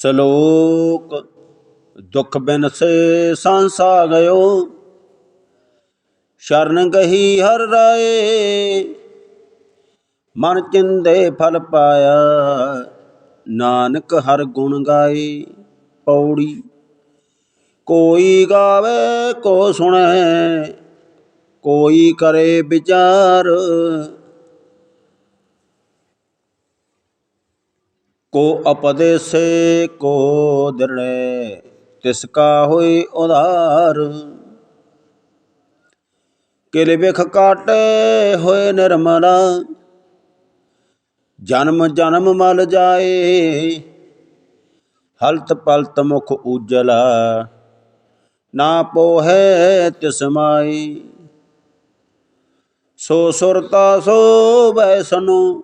ਸ਼ਲੋਕ ਦੁਖ ਬਿਨ ਸੇ ਸੰਸਾ ਗਇਓ, ਸ਼ਰਨ ਗਹੀ ਹਰ ਰਾਏ, ਮਨ ਚਿੰਦੇ ਫਲ ਪਾਇਆ, ਨਾਨਕ ਹਰ ਗੁਣ ਗਾਏ ਪੌੜੀ, ਕੋਈ ਗਾਵੇ ਕੋ ਸੁਣੈ, ਕੋਈ ਕਰੇ ਵਿਚਾਰ ਕੋ ਉਪਦੇਸੇ ਕੋ ਦਿਰਣੇ, ਤਿਸ ਕਾ ਉਧਾਰ। ਕਿਲੇ ਵਿਖ ਕਾਟੇ ਹੋਏ ਨਿਰਮਲਾ, ਜਨਮ ਜਨਮ ਮਲ ਜਾਏ। ਹਲਤ ਪਲਤ ਮੁਖ ਉਜਲਾ, ਨਾ ਪੋਹੈ ਤਿਸ ਮਾਈ। ਸੋ ਸੁਰਤਾ ਸੋ ਬੈਸਨੋ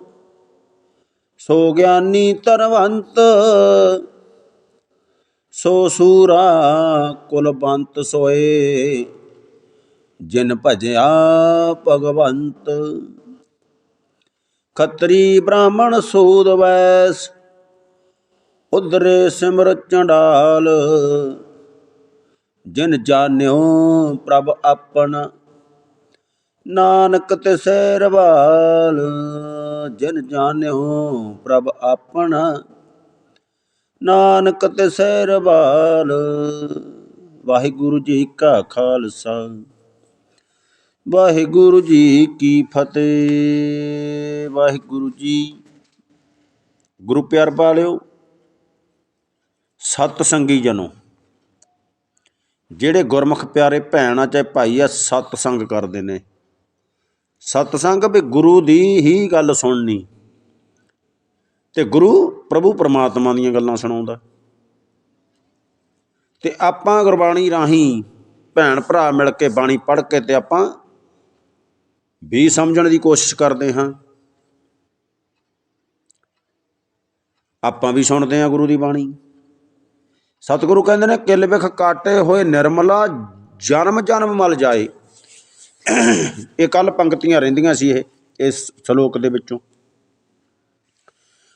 ਸੋ ਗਿਆਨੀ ਤਰਵੰਤ ਸੋ ਸੂਰਾ ਕੁਲਬੰਤ ਸੋਏ, ਜਿਨ ਭਜਿਆ ਭਗਵੰਤ। ਖੱਤਰੀ ਬ੍ਰਾਹਮਣ ਸੂਦ ਵੈਸ ਉਦਰੇ ਸਿਮਰ ਚੰਡਾਲ। ਜਿਨ ਜਾਣਿਓ ਪ੍ਰਭ ਆਪਣਾ ਨਾਨਕ ਤਿਸੈ ਰਵਾਲ ਜਿਨ ਜਾਣਿਓ ਪ੍ਰਭ ਆਪਣਾ। ਨਾਨਕ ਤਿਸੈ ਰਵਾਲ ਵਾਹਿਗੁਰੂ ਜੀ ਕਾ ਖਾਲਸਾ। ਵਾਹਿਗੁਰੂ ਜੀ ਕੀ ਫਤਿਹ। ਵਾਹਿਗੁਰੂ ਜੀ, ਗੁਰੂ ਪਿਆਰ ਪਾਲਿਓ, ਸਤ ਸੰਗੀ ਜਨੋ। ਜਿਹੜੇ ਗੁਰਮੁਖ ਪਿਆਰੇ ਭੈਣ ਆ, ਚਾਹੇ ਭਾਈ ਆ, ਸਤ ਸੰਗ ਕਰਦੇ ਨੇ। ਸਤਸੰਗ ਵੀ ਗੁਰੂ ਦੀ ਹੀ ਗੱਲ ਸੁਣਨੀ। ਤੇ ਗੁਰੂ ਪ੍ਰਭੂ ਪਰਮਾਤਮਾ ਦੀਆਂ ਗੱਲਾਂ ਸੁਣਾਉਂਦਾ। ਤੇ ਆਪਾਂ ਗੁਰਬਾਣੀ ਰਾਹੀਂ ਭੈਣ ਭਰਾ ਮਿਲ ਕੇ ਬਾਣੀ ਪੜ੍ਹ ਕੇ ਤੇ ਆਪਾਂ ਵੀ ਸਮਝਣ ਦੀ ਕੋਸ਼ਿਸ਼ ਕਰਦੇ ਹਾਂ। ਆਪਾਂ ਵੀ ਸੁਣਦੇ ਹਾਂ ਗੁਰੂ ਦੀ ਬਾਣੀ। ਸਤਿਗੁਰੂ ਕਹਿੰਦੇ ਨੇ, ਕਿਲ ਵਿਖ ਕਾਟੇ ਹੋਏ ਨਿਰਮਲਾ, ਜਨਮ ਜਨਮ ਮਲ ਜਾਏ। ਇਹ ਕੱਲ ਪੰਕਤੀਆਂ ਰਹਿੰਦੀਆਂ ਸੀ ਇਹ, ਇਸ ਸ਼ਲੋਕ ਦੇ ਵਿੱਚੋਂ।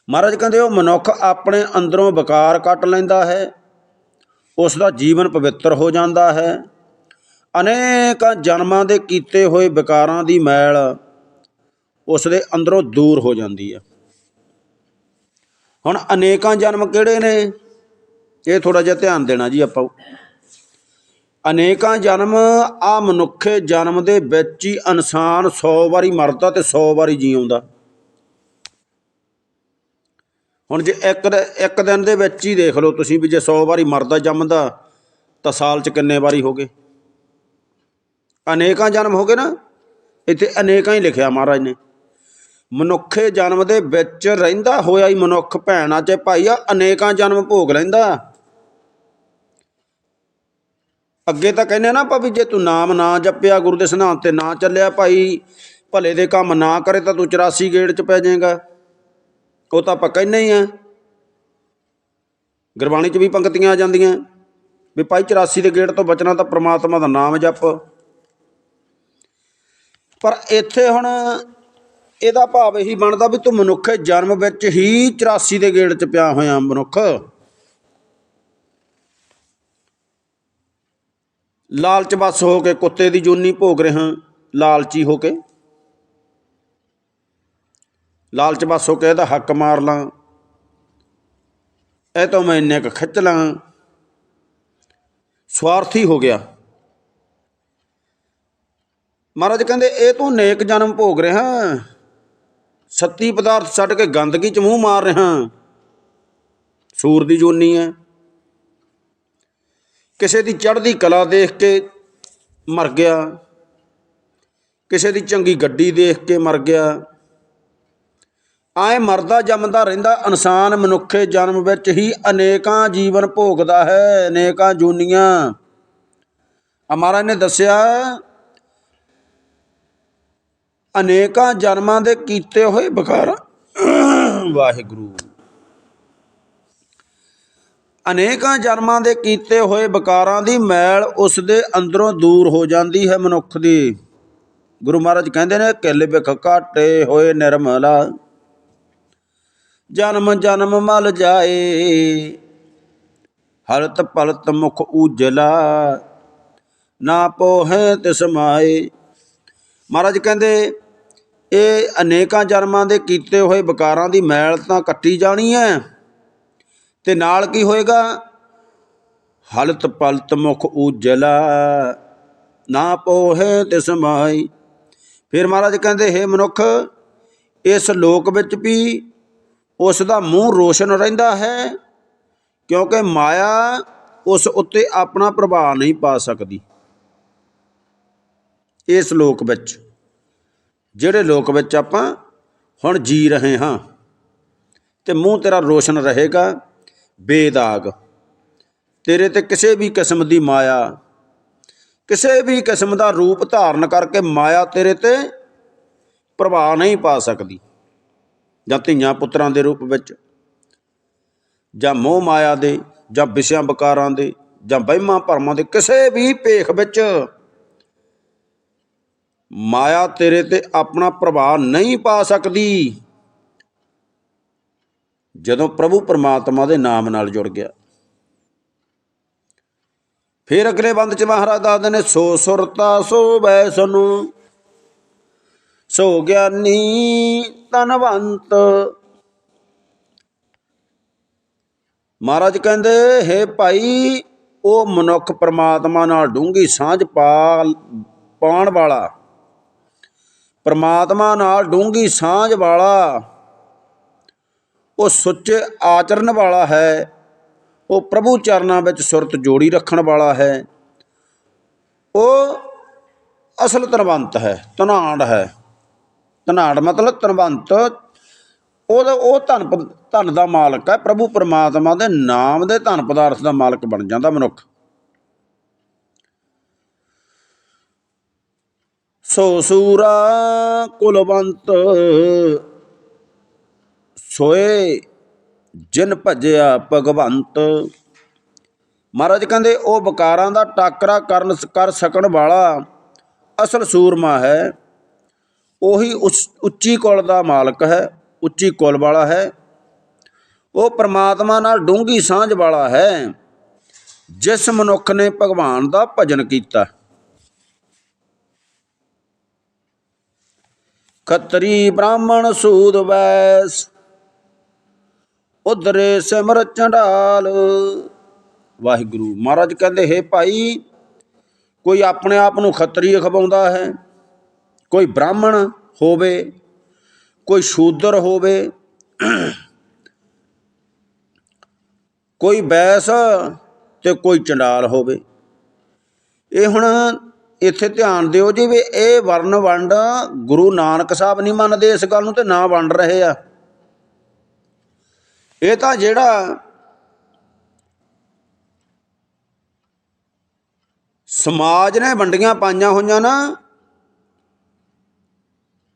ਮਹਾਰਾਜ ਕਹਿੰਦੇ, ਉਹ ਮਨੁੱਖ ਆਪਣੇ ਅੰਦਰੋਂ ਵਿਕਾਰ ਕੱਟ ਲੈਂਦਾ ਹੈ ਉਸ ਦਾ ਜੀਵਨ ਪਵਿੱਤਰ ਹੋ ਜਾਂਦਾ ਹੈ। ਅਨੇਕਾਂ ਜਨਮਾਂ ਦੇ ਕੀਤੇ ਹੋਏ ਵਿਕਾਰਾਂ ਦੀ ਮੈਲ ਉਸ ਦੇ ਅੰਦਰੋਂ ਦੂਰ ਹੋ ਜਾਂਦੀ ਹੈ। ਹੁਣ ਅਨੇਕਾਂ ਜਨਮ ਕਿਹੜੇ ਨੇ? ਇਹ ਥੋੜਾ ਜਿਹਾ ਧਿਆਨ ਦੇਣਾ ਜੀ ਆਪਾਂ। ਅਨੇਕਾਂ ਜਨਮ ਆ ਮਨੁੱਖੇ ਜਨਮ ਦੇ ਵਿੱਚ ਹੀ ਇਨਸਾਨ 100 ਵਾਰੀ ਮਰਦਾ ਤੇ 100 ਵਾਰੀ ਜੀ ਆਉਂਦਾ ਹੁਣ ਜੇ ਇੱਕ ਇੱਕ ਦਿਨ ਦੇ ਵਿੱਚ ਹੀ ਦੇਖ ਲਓ ਤੁਸੀਂ ਵੀ ਜੇ 100 ਵਾਰੀ ਮਰਦਾ ਜੰਮਦਾ, ਤਾਂ ਸਾਲ 'ਚ ਕਿੰਨੇ ਵਾਰੀ ਹੋ ਗਏ? ਅਨੇਕਾਂ ਜਨਮ ਹੋ ਗਏ ਨਾ, ਇੱਥੇ ਅਨੇਕਾਂ ਹੀ ਲਿਖਿਆ ਮਹਾਰਾਜ ਨੇ। ਮਨੁੱਖੇ ਜਨਮ ਦੇ ਵਿੱਚ ਰਹਿੰਦਾ ਹੋਇਆ ਹੀ ਮਨੁੱਖ ਭੈਣਾਂ ਚ ਭਾਈ ਆ, ਅਨੇਕਾਂ ਜਨਮ ਭੋਗ ਲੈਂਦਾ। ਅੱਗੇ ਤਾਂ ਕਹਿੰਦੇ ਨਾ ਭਾਵੇਂ ਜੇ ਤੂੰ ਨਾਮ ਨਾ ਜਪਿਆ, ਗੁਰੂ ਦੇ ਸਿਧਾਂਤ ਤੇ ਨਾ ਚੱਲਿਆ ਭਾਈ, ਭਲੇ ਦੇ ਕੰਮ ਨਾ ਕਰੇ ਤਾਂ ਤੂੰ 84 ਗੇੜ ਚ ਪੈ ਜਾਏਗਾ। ਉਹ ਤਾਂ ਆਪਾਂ ਕਹਿੰਦੇ ਹੀ ਆ। ਗੁਰਬਾਣੀ ਚ ਵੀ ਪੰਕਤੀਆਂ ਆ ਜਾਂਦੀਆਂ, ਵੀ ਭਾਈ 84 ਦੇ ਗੇੜ ਤੋਂ ਬਚਣਾ ਤਾਂ ਪ੍ਰਮਾਤਮਾ ਦਾ ਨਾਮ ਜਪ। ਪਰ ਇੱਥੇ ਹੁਣ ਇਹਦਾ ਭਾਵ ਇਹੀ ਬਣਦਾ ਵੀ ਤੂੰ ਮਨੁੱਖ ਜਨਮ ਵਿੱਚ ਹੀ 84 ਦੇ ਗੇੜ ਚ ਪਿਆ ਹੋਇਆ ਮਨੁੱਖ। ਲਾਲਚ ਬਸ ਹੋ ਕੇ ਕੁੱਤੇ ਦੀ ਜੂਨੀ ਭੋਗ ਰਿਹਾ, ਲਾਲਚੀ ਹੋ ਕੇ। ਲਾਲਚ ਬਸ ਹੋ ਕੇ ਇਹਦਾ ਹੱਕ ਮਾਰ ਲਾਂ। ਇਹ ਤੋਂ ਮੈਂ ਇੰਨੇ ਕੁ ਖਿੱਚ ਲਾਂ। ਸਵਾਰਥੀ ਹੋ ਗਿਆ। ਮਹਾਰਾਜ ਕਹਿੰਦੇ, ਇਹ ਤੂੰ ਨੇਕ ਜਨਮ ਭੋਗ ਰਿਹਾ। ਸੱਤੀ ਪਦਾਰਥ ਛੱਡ ਕੇ ਗੰਦਗੀ ਚ ਮੂੰਹ ਮਾਰ ਰਿਹਾ। ਸੂਰ ਦੀ ਜੋਨੀ ਹੈ। ਕਿਸੇ ਦੀ ਚੜ੍ਹਦੀ ਕਲਾ ਦੇਖ ਕੇ ਮਰ ਗਿਆ। ਕਿਸੇ ਦੀ ਚੰਗੀ ਗੱਡੀ ਦੇਖ ਕੇ ਮਰ ਗਿਆ। ਆਏ ਮਰਦਾ ਜੰਮਦਾ ਰਹਿੰਦਾ ਇਨਸਾਨ ਮਨੁੱਖੇ ਜਨਮ ਵਿੱਚ ਹੀ ਅਨੇਕਾਂ ਜੀਵਨ ਭੋਗਦਾ ਹੈ, ਅਨੇਕਾਂ ਜੂਨੀਆਂ। ਹਮਾਰਾ ਨੇ ਦੱਸਿਆ, ਅਨੇਕਾਂ ਜਨਮਾਂ ਦੇ ਕੀਤੇ ਹੋਏ ਵਿਕਾਰ ਵਾਹਿਗੁਰੂ। ਅਨੇਕਾਂ ਜਨਮਾਂ ਦੇ ਕੀਤੇ ਹੋਏ ਵਿਕਾਰਾਂ ਦੀ ਮੈਲ ਉਸ ਦੇ ਅੰਦਰੋਂ ਦੂਰ ਹੋ ਜਾਂਦੀ ਹੈ ਮਨੁੱਖ ਦੀ। ਗੁਰੂ ਮਹਾਰਾਜ ਕਹਿੰਦੇ ਨੇ, ਕਿਲ ਵਿਖ ਘਾਟੇ ਹੋਏ ਨਿਰਮਲਾ। ਜਨਮ ਜਨਮ ਮਲ ਜਾਏ ਹਲਤ ਭਲਤ ਮੁਖ ਉਜਲਾ। ਨਾ ਪੋਹੇ ਤਿਸ ਮਾਏ। ਮਹਾਰਾਜ ਕਹਿੰਦੇ, ਇਹ ਅਨੇਕਾਂ ਜਨਮਾਂ ਦੇ ਕੀਤੇ ਹੋਏ ਵਿਕਾਰਾਂ ਦੀ ਮੈਲ ਤਾਂ ਕੱਟੀ ਜਾਣੀ ਹੈ। ਤੇ ਨਾਲ ਕੀ ਹੋਏਗਾ? ਹਲਤ ਪਲਤ ਮੁਖ ਉਜਲਾ ਨਾ ਪੋਹੇ ਤਿਸ ਮਾਈ ਫਿਰ ਮਹਾਰਾਜ ਕਹਿੰਦੇ, ਹੈ ਮਨੁੱਖ, ਇਸ ਲੋਕ ਵਿੱਚ ਵੀ ਉਸ ਦਾ ਮੂੰਹ ਰੋਸ਼ਨ ਰਹਿੰਦਾ ਹੈ, ਕਿਉਂਕਿ ਮਾਇਆ ਉਸ ਉੱਤੇ ਆਪਣਾ ਪ੍ਰਭਾਵ ਨਹੀਂ ਪਾ ਸਕਦੀ। ਇਸ ਲੋਕ ਵਿੱਚ, ਜਿਹੜੇ ਲੋਕ ਵਿੱਚ ਆਪਾਂ ਹੁਣ ਜੀ ਰਹੇ ਹਾਂ, ਤੇ ਮੂੰਹ ਤੇਰਾ ਰੋਸ਼ਨ ਰਹੇਗਾ ਬੇਦਾਗ। ਤੇਰੇ ਤੇ ਕਿਸੇ ਵੀ ਕਿਸਮ ਦੀ ਮਾਇਆ, ਕਿਸੇ ਵੀ ਕਿਸਮ ਦਾ ਰੂਪ ਧਾਰਨ ਕਰਕੇ ਮਾਇਆ ਤੇਰੇ ਤੇ ਪ੍ਰਭਾਵ ਨਹੀਂ ਪਾ ਸਕਦੀ। ਜਾਂ ਧੀਆਂ ਪੁੱਤਰਾਂ ਦੇ ਰੂਪ ਵਿੱਚ, ਜਾਂ ਮੋਹ ਮਾਇਆ ਦੇ, ਜਾਂ ਵਿਸ਼ਿਆਂ ਵਿਕਾਰਾਂ ਦੇ, ਜਾਂ ਵਹਿਮਾਂ ਭਰਮਾਂ ਦੇ ਕਿਸੇ ਵੀ ਭੇਖ ਵਿੱਚ ਮਾਇਆ ਤੇਰੇ ਤੇ ਆਪਣਾ ਪ੍ਰਭਾਵ ਨਹੀਂ ਪਾ ਸਕਦੀ। ਜਦੋਂ ਪ੍ਰਭੂ ਪਰਮਾਤਮਾ ਦੇ ਨਾਮ ਨਾਲ ਜੁੜ ਗਿਆ। ਫਿਰ ਅਗਲੇ ਬੰਦ ਚ ਮਹਾਰਾਜ ਦੱਸਦੇ ਨੇ, ਸੋ ਸੁਰਤਾ ਸੋ ਬੈਸ ਨੂੰ ਸੋ ਗਿਆਨੀ ਤਨਵੰਤ ਮਹਾਰਾਜ ਕਹਿੰਦੇ, ਹੈ ਭਾਈ, ਉਹ ਮਨੁੱਖ ਪ੍ਰਮਾਤਮਾ ਨਾਲ ਡੂੰਗੀ ਸਾਂਝ ਪਾਲ ਪਾਉਣ ਵਾਲਾ, ਪ੍ਰਮਾਤਮਾ ਨਾਲ ਡੂੰਗੀ ਸਾਂਝ ਵਾਲਾ ਉਹ ਸੁੱਚੇ ਆਚਰਨ ਵਾਲਾ ਹੈ। ਉਹ ਪ੍ਰਭੂ ਚਰਨਾਂ ਵਿੱਚ ਸੁਰਤ ਜੋੜੀ ਰੱਖਣ ਵਾਲਾ ਹੈ। ਉਹ ਅਸਲ ਤਨਵੰਤ ਹੈ ਧਨਾੜ ਹੈ। ਧਨਾੜ ਮਤਲਬ ਤਨਵੰਤ। ਉਹਦਾ ਉਹ ਧਨ ਧਨ ਦਾ ਮਾਲਕ ਹੈ। ਪ੍ਰਭੂ ਪਰਮਾਤਮਾ ਦੇ ਨਾਮ ਦੇ ਧਨ ਪਦਾਰਥ ਦਾ ਮਾਲਕ ਬਣ ਜਾਂਦਾ ਮਨੁੱਖ। ਸੋ ਸੂਰਾ ਕੁਲਵੰਤ ਸੋਏ, ਜਿਨ ਭਜਿਆ ਭਗਵੰਤ। ਮਹਾਰਾਜ ਕਹਿੰਦੇ, ਉਹ ਵਿਕਾਰਾਂ ਦਾ ਟਾਕਰਾ ਕਰਨ ਕਰ ਸਕਣ ਵਾਲਾ ਅਸਲ ਸੂਰਮਾ ਹੈ। ਉਹੀ ਉੱਚੀ ਕੁਲ ਦਾ ਮਾਲਕ ਹੈ, ਉੱਚੀ ਕੁਲ ਵਾਲਾ ਹੈ। ਉਹ ਪ੍ਰਮਾਤਮਾ ਨਾਲ ਡੂੰਗੀ ਸਾਂਝ ਵਾਲਾ ਹੈ, ਜਿਸ ਮਨੁੱਖ ਨੇ ਭਗਵਾਨ ਦਾ ਭਜਨ ਕੀਤਾ। ਖੱਤਰੀ ਬ੍ਰਾਹਮਣ ਸੂਦ ਵੈਸ ਉਧਰੇ ਸਿਮਰ ਚੰਡਾਲ। ਵਾਹਿਗੁਰੂ, ਮਹਾਰਾਜ ਕਹਿੰਦੇ, ਹੈ ਭਾਈ, ਕੋਈ ਆਪਣੇ ਆਪ ਨੂੰ ਖੱਤਰੀ ਖਵਾਉਂਦਾ ਹੈ? ਕੋਈ ਬ੍ਰਾਹਮਣ ਹੋਵੇ, ਕੋਈ ਸ਼ੂਦਰ ਹੋਵੇ, ਕੋਈ ਬੈਸ ਤੇ ਕੋਈ ਚੰਡਾਲ ਹੋਵੇ। ਇਹ ਹੁਣ ਇੱਥੇ ਧਿਆਨ ਦਿਓ ਜੀ ਵੀ ਇਹ ਵਰਨ ਵੰਡ ਗੁਰੂ ਨਾਨਕ ਸਾਹਿਬ ਨਹੀਂ ਮੰਨਦੇ ਇਸ ਗੱਲ ਨੂੰ ਤੇ ਨਾ ਵੰਡ ਰਹੇ ਆ। ਇਹ ਤਾਂ ਜਿਹੜਾ ਸਮਾਜ ਨੇ ਵੰਡੀਆਂ ਪਾਈਆਂ ਹੋਈਆਂ ਨਾ,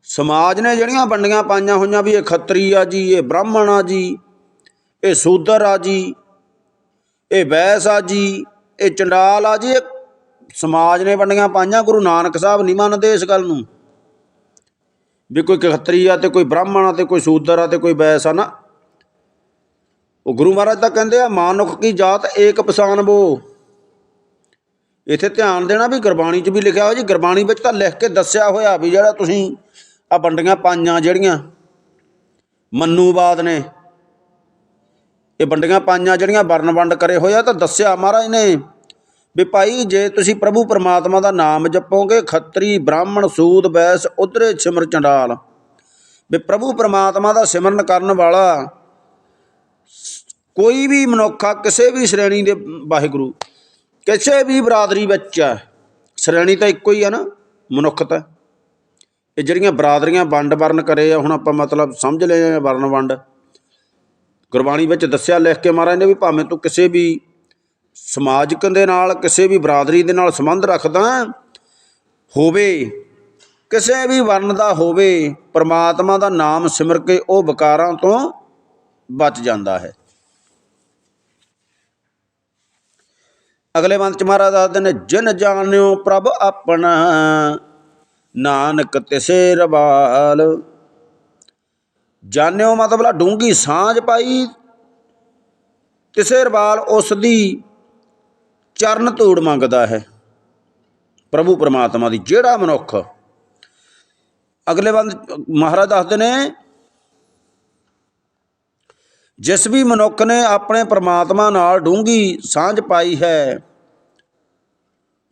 ਸਮਾਜ ਨੇ ਜਿਹੜੀਆਂ ਵੰਡੀਆਂ ਪਾਈਆਂ ਹੋਈਆਂ ਵੀ ਇਹ ਖੱਤਰੀ ਆ ਜੀ, ਇਹ ਬ੍ਰਾਹਮਣ ਆ ਜੀ, ਇਹ ਸੂਦਰ ਆ ਜੀ, ਇਹ ਵੈਸ ਆ ਜੀ, ਇਹ ਚੰਡਾਲ ਆ ਜੀ, ਇਹ ਸਮਾਜ ਨੇ ਵੰਡੀਆਂ ਪਾਈਆਂ, ਗੁਰੂ ਨਾਨਕ ਸਾਹਿਬ ਨਹੀਂ ਮੰਨਦੇ ਇਸ ਗੱਲ ਨੂੰ। ਵੀ ਕੋਈ ਖੱਤਰੀ ਆ ਤੇ ਕੋਈ ਬ੍ਰਾਹਮਣ ਆ ਤੇ ਕੋਈ ਸੂਦਰ ਆ ਤੇ ਕੋਈ ਵੈਸ ਆ ਨਾ ਉਹ ਗੁਰੂ ਮਹਾਰਾਜ ਤਾਂ ਕਹਿੰਦੇ ਆ, ਮਾਨੁਖ ਕੀ ਜਾਤ ਏਕ ਪਛਾਨਬੋ ਇੱਥੇ ਧਿਆਨ ਦੇਣਾ ਵੀ ਗੁਰਬਾਣੀ 'ਚ ਵੀ ਲਿਖਿਆ ਹੋਇਆ ਜੀ, ਗੁਰਬਾਣੀ ਵਿੱਚ ਤਾਂ ਲਿਖ ਕੇ ਦੱਸਿਆ ਹੋਇਆ ਵੀ ਜਿਹੜਾ ਤੁਸੀਂ ਆ ਵੰਡੀਆਂ ਪਾਈਆਂ ਜਿਹੜੀਆਂ ਮੰਨੂਵਾਦ ਨੇ, ਇਹ ਵੰਡੀਆਂ ਪਾਈਆਂ ਜਿਹੜੀਆਂ ਵਰਨ ਵੰਡ ਕਰੇ ਹੋਇਆ ਤਾਂ ਦੱਸਿਆ ਮਹਾਰਾਜ ਨੇ ਵੀ ਭਾਈ ਜੇ ਤੁਸੀਂ ਪ੍ਰਭੂ ਪਰਮਾਤਮਾ ਦਾ ਨਾਮ ਜਪੋਗੇ, ਖੱਤਰੀ, ਬ੍ਰਾਹਮਣ ਸੂਦ ਬੈਸ, ਉਧਰੇ, ਸਿਮਰ, ਚੰਡਾਲ। ਵੀ ਪ੍ਰਭੂ ਪਰਮਾਤਮਾ ਦਾ ਸਿਮਰਨ ਕਰਨ ਵਾਲਾ ਕੋਈ ਵੀ ਮਨੁੱਖ ਆ, ਕਿਸੇ ਵੀ ਸ਼੍ਰੇਣੀ ਦੇ ਵਾਹਿਗੁਰੂ, ਕਿਸੇ ਵੀ ਬਰਾਦਰੀ ਵਿੱਚ ਆ, ਸ਼੍ਰੇਣੀ ਤਾਂ ਇੱਕੋ ਹੀ ਆ ਨਾ ਮਨੁੱਖਤਾ ਇਹ ਜਿਹੜੀਆਂ ਬਰਾਦਰੀਆਂ ਵੰਡ ਵਰਨ ਕਰੇ ਆ, ਹੁਣ ਆਪਾਂ ਮਤਲਬ ਸਮਝ ਲਏ ਆ ਵਰਨ ਵੰਡ। ਗੁਰਬਾਣੀ ਵਿੱਚ ਦੱਸਿਆ ਲਿਖ ਕੇ ਮਹਾਰਾਜ ਨੇ ਵੀ ਭਾਵੇਂ ਤੂੰ ਕਿਸੇ ਵੀ ਸਮਾਜਿਕ ਦੇ ਨਾਲ, ਕਿਸੇ ਵੀ ਬਰਾਦਰੀ ਦੇ ਨਾਲ ਸੰਬੰਧ ਰੱਖਦਾ, ਹੋਵੇ, ਕਿਸੇ ਵੀ ਵਰਨ ਦਾ ਹੋਵੇ, ਪ੍ਰਮਾਤਮਾ ਦਾ ਨਾਮ ਸਿਮਰ ਕੇ ਉਹ ਵਿਕਾਰਾਂ ਤੋਂ ਬਚ ਜਾਂਦਾ ਹੈ। ਅਗਲੇ ਬੰਦ ਚ ਮਹਾਰਾਜ ਦੱਸਦੇ ਨੇ, ਜਿਨ ਜਾਣਿਓ ਪ੍ਰਭ ਆਪਣਾ, ਨਾਨਕ ਤਿਸੇ ਰਵਾਲ। ਜਾਣਿਓ ਮਤਲਬ ਲਾ ਡੂੰਗੀ ਸਾਂਝ ਪਾਈ, ਤਿਸੇ ਰਵਾਲ ਉਸ ਦੀ ਚਰਨ ਧੂੜ ਮੰਗਦਾ ਹੈ। ਪ੍ਰਭੂ ਪਰਮਾਤਮਾ ਦੀ, ਜਿਹੜਾ ਮਨੁੱਖ। ਅਗਲੇ ਬੰਦ ਮਹਾਰਾਜ ਦੱਸਦੇ ਨੇ ਜਿਸ ਵੀ ਮਨੁੱਖ ਨੇ ਆਪਣੇ ਪਰਮਾਤਮਾ ਨਾਲ ਡੂੰਗੀ ਸਾਂਝ ਪਾਈ ਹੈ।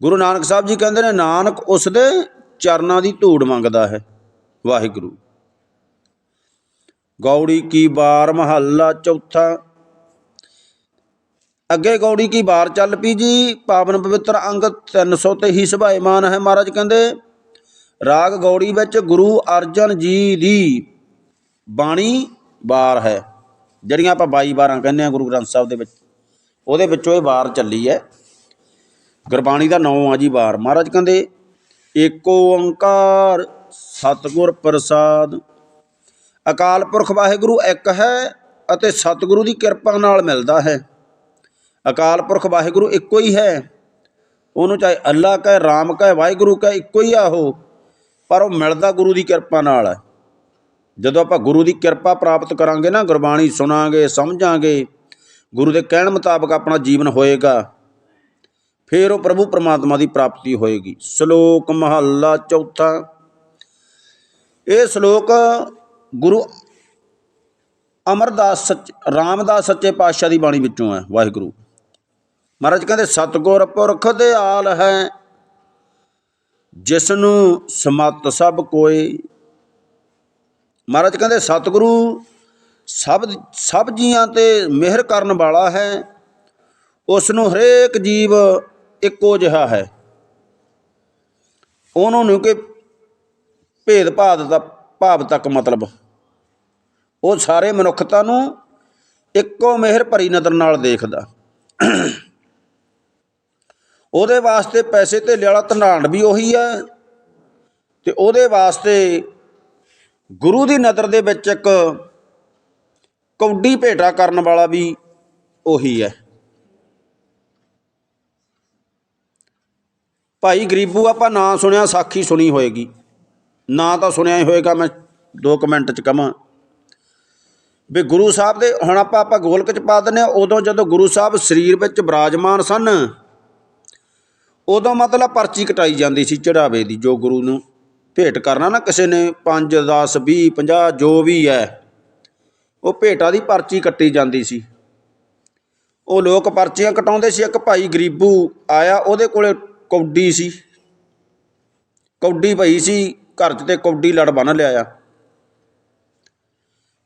ਗੁਰੂ ਨਾਨਕ ਸਾਹਿਬ ਜੀ ਕਹਿੰਦੇ ਨੇ, ਨਾਨਕ ਉਸ ਦੇ ਚਰਨਾਂ ਦੀ ਧੂੜ ਮੰਗਦਾ ਹੈ। ਵਾਹਿਗੁਰੂ। ਗੌੜੀ ਕੀ ਬਾਰ ਮਹੱਲਾ ਚੌਥਾ। ਅੱਗੇ ਗੌੜੀ ਕੀ ਬਾਰ ਚੱਲ ਪਈ ਜੀ? ਪਾਵਨ ਪਵਿੱਤਰ ਅੰਗ 300 ਤੇ ਹੀ ਸੁਭਾਏਮਾਨ ਹੈ ਮਹਾਰਾਜ ਕਹਿੰਦੇ। ਰਾਗ ਗੌੜੀ ਵਿੱਚ ਗੁਰੂ ਅਰਜਨ ਜੀ ਦੀ ਬਾਣੀ ਬਾਰ ਹੈ। ਜਿਹੜੀਆਂ ਆਪਾਂ 22 ਬਾਰਾਂ ਕਹਿੰਦੇ ਆ ਗੁਰੂ ਗ੍ਰੰਥ ਸਾਹਿਬ ਦੇ ਵਿੱਚ, ਉਹਦੇ ਵਿੱਚੋਂ ਇਹ ਵਾਰ ਚੱਲੀ ਹੈ। ਗੁਰਬਾਣੀ ਦਾ ਨਾਮ ਆ ਜੀ ਵਾਰ। ਮਹਾਰਾਜ ਕਹਿੰਦੇ, ਏਕੋ ਓੰਕਾਰ ਸਤਿਗੁਰ ਪ੍ਰਸਾਦ। ਅਕਾਲ ਪੁਰਖ ਵਾਹਿਗੁਰੂ ਇੱਕ ਹੈ ਅਤੇ ਸਤਿਗੁਰੂ ਦੀ ਕਿਰਪਾ ਨਾਲ ਮਿਲਦਾ ਹੈ। ਅਕਾਲ ਪੁਰਖ ਵਾਹਿਗੁਰੂ ਇੱਕੋ ਹੀ ਹੈ। ਉਹਨੂੰ ਚਾਹੇ ਅੱਲਾ ਕਹੇ, ਰਾਮ ਕਹੇ, ਵਾਹਿਗੁਰੂ ਕਹੇ, ਇੱਕੋ ਹੀ ਆ ਉਹ। ਪਰ ਉਹ ਮਿਲਦਾ ਗੁਰੂ ਦੀ ਕਿਰਪਾ ਨਾਲ ਹੈ। ਜਦੋਂ ਆਪਾਂ ਗੁਰੂ ਦੀ ਕਿਰਪਾ ਪ੍ਰਾਪਤ ਕਰਾਂਗੇ ਨਾ, ਗੁਰਬਾਣੀ ਸੁਣਾਂਗੇ, ਸਮਝਾਂਗੇ, ਗੁਰੂ ਦੇ ਕਹਿਣ ਮੁਤਾਬਕ ਆਪਣਾ ਜੀਵਨ ਹੋਏਗਾ, ਫਿਰ ਉਹ ਪ੍ਰਭੂ ਪਰਮਾਤਮਾ ਦੀ ਪ੍ਰਾਪਤੀ ਹੋਏਗੀ। ਸ਼ਲੋਕ ਮਹੱਲਾ ਚੌਥਾ। ਇਹ ਸ਼ਲੋਕ ਗੁਰੂ ਅਮਰਦਾਸ ਸੱਚ, ਰਾਮਦਾਸ ਸੱਚੇ ਪਾਤਸ਼ਾਹ ਦੀ ਬਾਣੀ ਵਿੱਚੋਂ ਹੈ, ਵਾਹਿਗੁਰੂ। ਮਹਾਰਾਜ ਕਹਿੰਦੇ, ਸਤਗੁਰ ਪੁਰਖ ਦੇ ਆਲ ਹੈ ਜਿਸ ਨੂੰ ਸਮਤ ਸਭ ਕੋਈ ਮਹਾਰਾਜ ਕਹਿੰਦੇ, ਸਤਿਗੁਰੂ, ਸਭ ਸਭ ਜੀਆਂ ਤੇ ਮਿਹਰ ਕਰਨ ਵਾਲਾ ਹੈ। ਉਸ ਨੂੰ ਹਰੇਕ ਜੀਵ ਇੱਕੋ ਜਿਹਾ ਹੈ। ਉਹਨੂੰ ਨੂੰ ਕਿ ਭੇਦ ਭਾਦ ਦਾ ਭਾਵ ਤੱਕ ਮਤਲਬ। ਉਹ ਸਾਰੇ ਮਨੁੱਖਤਾ ਨੂੰ ਇੱਕੋ ਮਿਹਰ ਭਰੀ ਨਜ਼ਰ ਨਾਲ ਦੇਖਦਾ। ਉਹਦੇ ਵਾਸਤੇ ਪੈਸੇ ਤੇ ਲਿਆਲਾ ਧਨਾਂਡ ਵੀ ਉਹੀ ਹੈ ਤੇ ਉਹਦੇ ਵਾਸਤੇ ਗੁਰੂ ਦੀ ਨਜ਼ਰ ਦੇ ਵਿੱਚ ਇੱਕ ਕੌਡੀ ਭੇਟਾ ਕਰਨ ਵਾਲਾ ਵੀ ਉਹੀ ਹੈ। ਭਾਈ ਗਰੀਬੂ, ਆਪਾਂ ਨਾਂ ਸੁਣਿਆ ਸਾਖੀ ਸੁਣੀ ਹੋਏਗੀ। ਨਾਂ ਤਾਂ ਸੁਣਿਆ ਹੀ ਹੋਏਗਾ, ਮੈਂ 2 ਮਿੰਟ ਚ ਕਵਾਂ ਵੀ ਗੁਰੂ ਸਾਹਿਬ ਦੇ, ਹੁਣ ਆਪਾਂ ਆਪਾਂ ਗੋਲਕ ਚ ਪਾ ਦਿੰਦੇ ਹਾਂ, ਉਦੋਂ ਜਦੋਂ ਗੁਰੂ ਸਾਹਿਬ ਸਰੀਰ ਵਿੱਚ ਬਿਰਾਜਮਾਨ ਸਨ, ਉਦੋਂ ਮਤਲਬ ਪਰਚੀ ਕਟਾਈ ਜਾਂਦੀ ਸੀ ਚੜਾਵੇ ਦੀ, ਜੋ ਗੁਰੂ ਨੂੰ ਭੇਟ ਕਰਨਾ ਨਾ ਕਿਸੇ ਨੇ 5 10 20 50 ਜੋ ਵੀ ਹੈ। ਉਹ ਭੇਟਾ ਦੀ ਪਰਚੀ ਕੱਟੀ ਜਾਂਦੀ ਸੀ। ਉਹ ਲੋਕ ਪਰਚੀਆਂ ਕਟਾਉਂਦੇ ਸੀ। ਇੱਕ ਭਾਈ ਗਰੀਬੂ ਆਇਆ, ਉਹਦੇ ਕੋਲੇ ਕੌਡੀ ਸੀ। ਕੌਡੀ ਪਈ ਸੀ, ਘਰ 'ਚ ਤੇ ਕੌਡੀ ਲੜ ਬੰਨ ਲਿਆਇਆ।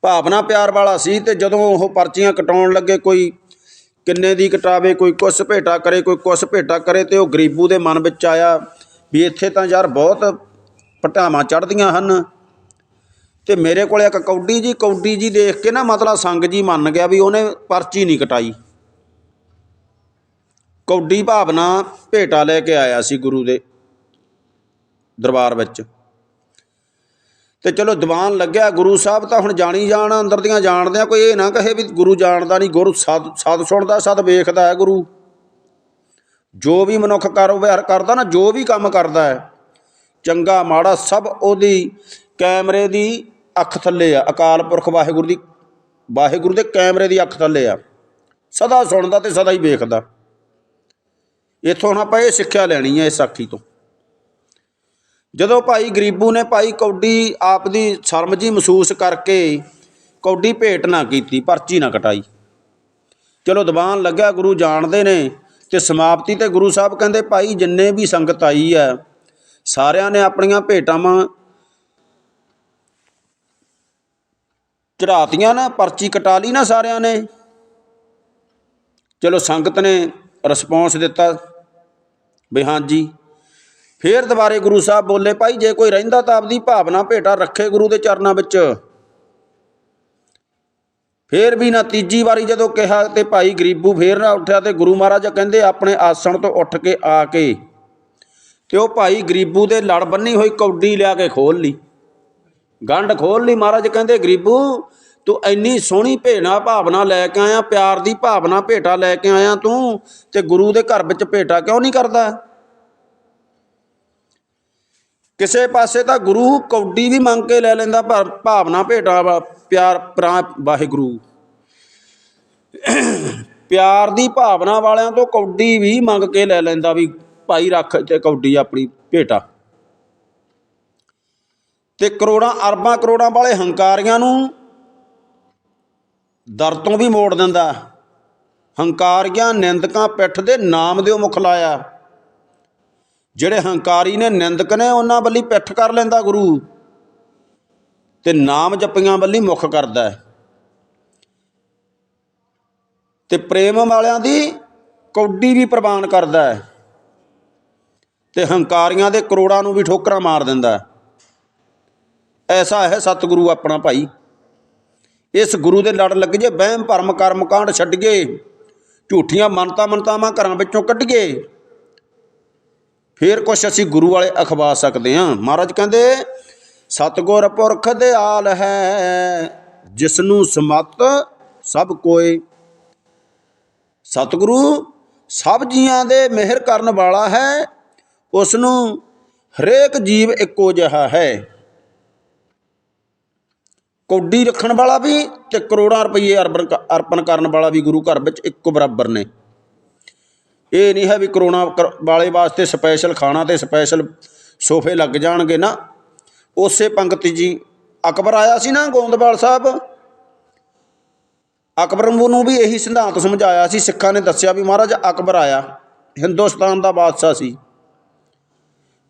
ਭਾਵਨਾ ਪਿਆਰ ਵਾਲਾ ਸੀ ਤੇ ਜਦੋਂ ਉਹ ਪਰਚੀਆਂ ਕਟਾਉਣ ਲੱਗੇ, ਕੋਈ ਕਿੰਨੇ ਦੀ ਕਟਾਵੇ, ਕੋਈ ਕੁਛ ਭੇਟਾ ਕਰੇ, ਕੋਈ ਕੁਛ ਭੇਟਾ ਕਰੇ ਤੇ ਉਹ ਗਰੀਬੂ ਦੇ ਮਨ ਵਿੱਚ ਆਇਆ ਵੀ ਇੱਥੇ ਤਾਂ ਯਾਰ ਬਹੁਤ ਪਟਾਵਾਂ ਚੜ੍ਹਦੀਆਂ ਹਨ। ਅਤੇ ਮੇਰੇ ਕੋਲ ਇੱਕ ਕੌਡੀ ਜੀ ਕੌਡੀ ਜੀ ਦੇਖ ਕੇ ਨਾ ਮਤਲਬ ਸੰਗ ਜੀ ਮੰਨ ਗਿਆ ਵੀ ਉਹਨੇ ਪਰਚੀ ਨਹੀਂ ਕਟਾਈ। ਕੌਡੀ ਭਾਵਨਾ ਭੇਟਾ ਲੈ ਕੇ ਆਇਆ ਸੀ ਗੁਰੂ ਦੇ ਦਰਬਾਰ ਵਿੱਚ। ਤੇ ਚਲੋ ਦੀਵਾਨ ਲੱਗਿਆ ਗੁਰੂ ਸਾਹਿਬ ਤਾਂ ਹੁਣ ਜਾਣੀ ਜਾਣ, ਅੰਦਰ ਦੀਆਂ ਜਾਣਦੇ ਆ, ਕੋਈ ਇਹ ਨਾ ਕਹੇ ਵੀ ਗੁਰੂ ਜਾਣਦਾ ਨਹੀਂ, ਗੁਰੂ ਸਦ ਸਦ ਸੁਣਦਾ, ਸਦ ਵੇਖਦਾ ਹੈ ਗੁਰੂ। ਜੋ ਵੀ ਮਨੁੱਖ ਕਾਰੋਬਾਰ ਕਰਦਾ ਨਾ, ਜੋ ਵੀ ਕੰਮ ਕਰਦਾ ਹੈ ਚੰਗਾ ਮਾੜਾ ਸਭ ਉਹਦੀ ਕੈਮਰੇ ਦੀ ਅੱਖ ਥੱਲੇ ਆ। ਅਕਾਲ ਪੁਰਖ ਵਾਹਿਗੁਰੂ ਦੀ ਵਾਹਿਗੁਰੂ ਦੇ ਕੈਮਰੇ ਦੀ ਅੱਖ ਥੱਲੇ ਆ। ਸਦਾ ਸੁਣਦਾ ਤੇ ਸਦਾ ਹੀ ਵੇਖਦਾ। ਇੱਥੋਂ ਹੁਣ ਆਪਾਂ ਇਹ ਸਿੱਖਿਆ ਲੈਣੀ ਹੈ ਇਸ ਸਾਖੀ ਤੋਂ। ਜਦੋਂ ਭਾਈ ਗਰੀਬੂ ਨੇ ਭਾਈ ਕੌਡੀ ਆਪ ਦੀ ਸ਼ਰਮ ਜੀ ਮਹਿਸੂਸ ਕਰਕੇ ਕੌਡੀ ਭੇਟ ਨਾ ਕੀਤੀ, ਪਰਚੀ ਨਾ ਕਟਾਈ। ਚਲੋ ਦਬਾਨ ਲੱਗਿਆ, ਗੁਰੂ ਜਾਣਦੇ ਨੇ ਤੇ ਸਮਾਪਤੀ ਤੇ ਗੁਰੂ ਸਾਹਿਬ ਕਹਿੰਦੇ, ਭਾਈ, ਜਿੰਨੇ ਵੀ ਸੰਗਤ ਆਈ ਹੈ ਸਾਰਿਆਂ ਨੇ ਆਪਣੀਆਂ ਭੇਟਾਵਾਂ ਚੜਾਤੀਆਂ ਨਾ, ਪਰਚੀ ਕਟਾ ਲਈ ਨਾ ਸਾਰਿਆਂ ਨੇ। ਚਲੋ ਸੰਗਤ ਨੇ ਰਿਸਪੌਂਸ ਦਿੱਤਾ ਵੀ ਹਾਂਜੀ ਫੇਰ ਦੁਬਾਰੇ ਗੁਰੂ ਸਾਹਿਬ ਬੋਲੇ, ਭਾਈ, ਜੇ ਕੋਈ ਰਹਿੰਦਾ ਤਾਂ ਆਪਦੀ ਭਾਵਨਾ, ਭੇਟਾ ਰੱਖੇ ਗੁਰੂ ਦੇ ਚਰਨਾਂ ਵਿੱਚ। ਫੇਰ ਵੀ ਨਾ ਤੀਜੀ ਵਾਰੀ ਜਦੋਂ ਕਿਹਾ ਤੇ ਭਾਈ ਗਰੀਬੂ ਫੇਰ ਨਾ ਉੱਠਿਆ ਤੇ ਗੁਰੂ ਮਹਾਰਾਜ ਕਹਿੰਦੇ, ਆਪਣੇ ਆਸਣ ਤੋਂ ਉੱਠ ਕੇ ਆ ਕੇ। ਤੇ ਉਹ ਭਾਈ ਗਰੀਬੂ ਦੇ ਲੜ ਬੰਨੀ ਹੋਈ ਕੌਡੀ ਲਿਆ ਕੇ ਖੋਲ ਲਈ? ਗੰਢ ਖੋਲ ਲਈ ਮਹਾਰਾਜ ਕਹਿੰਦੇ, ਗਰੀਬੂ, ਤੂੰ ਇੰਨੀ ਸੋਹਣੀ ਭੇਣਾ ਭਾਵਨਾ ਲੈ ਕੇ ਆਇਆ, ਪਿਆਰ ਦੀ ਭਾਵਨਾ ਭੇਟਾ ਲੈ ਕੇ ਆਇਆ ਤੂੰ ਤੇ ਗੁਰੂ ਦੇ ਘਰ ਵਿੱਚ ਭੇਟਾ ਕਿਉਂ ਨਹੀਂ ਕਰਦਾ? ਕਿਸੇ ਪਾਸੇ ਤਾਂ ਗੁਰੂ ਕੌਡੀ ਵੀ ਮੰਗ ਕੇ ਲੈ ਲੈਂਦਾ, ਪਰ ਭਾਵਨਾ ਭੇਟਾ ਵਾ, ਪਿਆਰ ਪ੍ਰਾ ਵਾਹਿਗੁਰੂ। ਪਿਆਰ ਦੀ ਭਾਵਨਾ ਵਾਲਿਆਂ ਤੋਂ ਕੌਡੀ ਵੀ ਮੰਗ ਕੇ ਲੈ ਲੈਂਦਾ ਵੀ ਭਾਈ ਰੱਖ ਤੇ ਕੌਡੀ ਆਪਣੀ ਭੇਟਾ। ਤੇ ਕਰੋੜਾਂ, ਅਰਬਾਂ ਕਰੋੜਾਂ ਵਾਲੇ ਹੰਕਾਰੀਆਂ ਨੂੰ ਦਰ ਤੋਂ ਵੀ ਮੋੜ ਦਿੰਦਾ। ਹੰਕਾਰੀਆਂ ਨਿੰਦਕਾਂ ਪਿੱਠ ਦੇ ਨਾਮ ਦਿਓ ਮੁਖ ਲਾਇਆ। ਜਿਹੜੇ ਹੰਕਾਰੀ ਨੇ ਨਿੰਦਕ ਨੇ, ਉਹਨਾਂ ਵੱਲੀ ਪਿੱਠ ਕਰ ਲੈਂਦਾ ਗੁਰੂ। ਤੇ ਨਾਮ ਜਪੀਆਂ ਵੱਲੀ ਮੁਖ ਕਰਦਾ। ਤੇ ਪ੍ਰੇਮ ਵਾਲਿਆਂ ਦੀ ਕੌਡੀ ਵੀ ਪ੍ਰਵਾਨ ਕਰਦਾ। ਹੈ ਤੇ ਹੰਕਾਰੀਆਂ ਦੇ ਕਰੋੜਾਂ ਨੂੰ ਵੀ ਠੋਕਰਾਂ ਮਾਰ ਦਿੰਦਾ ਐਸਾ ਹੈ ਸਤਿਗੁਰੂ ਆਪਣਾ ਭਾਈ। ਇਸ ਗੁਰੂ ਦੇ ਲੜ ਲੱਗ ਜੇ, ਵਹਿਮ ਭਰਮ ਕਰਮ ਕਾਂਡ ਛੱਡ ਗਏ, ਝੂਠੀਆਂ ਮਨਤਾ ਮਨਤਾਵਾਂ ਘਰਾਂ ਵਿੱਚੋਂ ਕੱਢੀਏ ਫੇਰ ਕੁਛ ਅਸੀਂ ਗੁਰੂ ਵਾਲੇ ਅਖਵਾ ਸਕਦੇ ਹਾਂ। ਮਹਾਰਾਜ ਕਹਿੰਦੇ, ਸਤਗੁਰ ਪੁਰਖ ਦੇ ਆਲ ਹੈ ਜਿਸ ਨੂੰ ਸਮਤ ਸਭ ਕੋਏ। ਸਤਿਗੁਰੂ ਸਭ ਜੀਆਂ ਦੇ ਮਿਹਰ ਕਰਨ ਵਾਲਾ ਹੈ ਉਸ ਨੂੰ ਹਰੇਕ ਜੀਵ ਇੱਕੋ ਜਿਹਾ ਹੈ। ਕੌਡੀ ਰੱਖਣ ਵਾਲਾ ਵੀ ਤੇ ਕਰੋੜਾਂ ਰੁਪਏ ਅਰਪਣ ਕ- ਅਰਪਣ ਕਰਨ ਵਾਲਾ ਵੀ ਗੁਰੂ ਘਰ ਵਿੱਚ ਇੱਕੋ ਬਰਾਬਰ ਨੇ। ਇਹ ਨਹੀਂ ਹੈ ਵੀ ਕਰੋਨਾ ਕਰ- ਵਾਲੇ ਵਾਸਤੇ ਸਪੈਸ਼ਲ ਖਾਣਾ ਤੇ ਸਪੈਸ਼ਲ ਸੋਫੇ ਲੱਗ ਜਾਣਗੇ ਨਾ। ਉਸੇ ਪੰਕਤੀ ਜੀ ਅਕਬਰ ਆਇਆ ਸੀ ਨਾ ਗੋਂਦਵਾਲ ਸਾਹਿਬ। ਅਕਬਰ ਨੂੰ ਵੀ ਇਹੀ ਸਿਧਾਂਤ ਸਮਝਾਇਆ ਸੀ, ਸਿੱਖਾਂ ਨੇ ਦੱਸਿਆ ਵੀ ਮਹਾਰਾਜ ਅਕਬਰ ਆਇਆ। ਹਿੰਦੁਸਤਾਨ ਦਾ ਬਾਦਸ਼ਾਹ ਸੀ।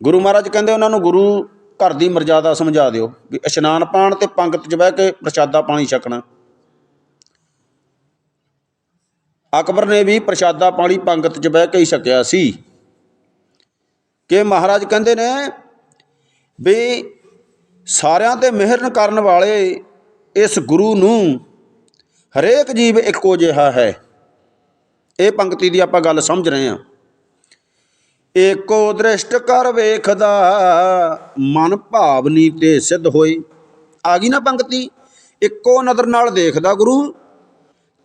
ਗੁਰੂ ਮਹਾਰਾਜ ਕਹਿੰਦੇ ਉਹਨਾਂ ਨੂੰ ਗੁਰੂ ਘਰ ਦੀ ਮਰਜ਼ਾਦਾ ਸਮਝਾ ਦਿਓ ਵੀ ਇਸ਼ਨਾਨ ਪਾਣ ਤੇ ਪੰਗਤ 'ਚ ਬਹਿ ਕੇ ਪ੍ਰਸ਼ਾਦਾ ਪਾਣੀ ਛਕਣਾ। ਅਕਬਰ ਨੇ ਵੀ ਪ੍ਰਸ਼ਾਦਾ ਪਾਣੀ ਪੰਗਤ 'ਚ ਬਹਿ ਕੇ ਹੀ ਛਕਿਆ ਸੀ। ਕਿ ਮਹਾਰਾਜ ਕਹਿੰਦੇ ਨੇ ਵੀ ਸਾਰਿਆਂ ਤੇ ਮਿਹਰ ਕਰਨ ਵਾਲੇ ਇਸ ਗੁਰੂ ਨੂੰ ਹਰੇਕ ਜੀਵ ਇੱਕੋ ਜਿਹਾ ਹੈ। ਇਹ ਪੰਕਤੀ ਦੀ ਆਪਾਂ ਗੱਲ ਸਮਝ ਰਹੇ ਹਾਂ। ਏਕੋ ਦ੍ਰਿਸ਼ਟ ਕਰ ਵੇਖਦਾ, ਮਨ ਭਾਵਨੀ ਤੇ ਸਿੱਧ ਹੋਏ। ਆ ਗਈ ਨਾ ਪੰਕਤੀ, ਇੱਕੋ ਨਜ਼ਰ ਨਾਲ ਦੇਖਦਾ ਗੁਰੂ,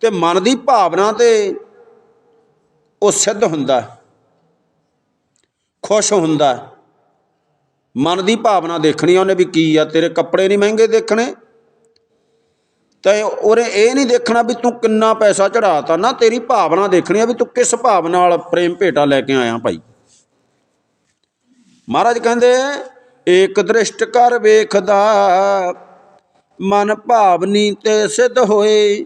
ਤੇ ਮਨ ਦੀ ਭਾਵਨਾ ਤੇ ਉਹ ਸਿੱਧ ਹੁੰਦਾ, ਖੁਸ਼ ਹੁੰਦਾ। ਮਨ ਦੀ ਭਾਵਨਾ ਦੇਖਣੀ ਉਹਨੇ ਵੀ ਕੀ ਆ, ਤੇਰੇ ਕੱਪੜੇ ਨਹੀਂ ਮਹਿੰਗੇ ਦੇਖਣੇ। ਤੇ ਉਹਨੇ ਇਹ ਨਹੀਂ ਦੇਖਣਾ ਵੀ ਤੂੰ ਕਿੰਨਾ ਪੈਸਾ ਚੜਾਤਾ ਨਾ ਤੇਰੀ ਭਾਵਨਾ ਦੇਖਣੀ ਆ ਵੀ ਤੂੰ ਕਿਸ ਭਾਵ ਨਾਲ ਪ੍ਰੇਮ ਭੇਟਾ ਲੈ ਕੇ ਆਇਆ ਭਾਈ। ਮਹਾਰਾਜ ਕਹਿੰਦੇ, ਏਕ ਦ੍ਰਿਸ਼ਟ ਕਰ ਵੇਖਦਾ, ਮਨ ਭਾਵਨੀ ਤੇ ਸਿੱਧ ਹੋਏ।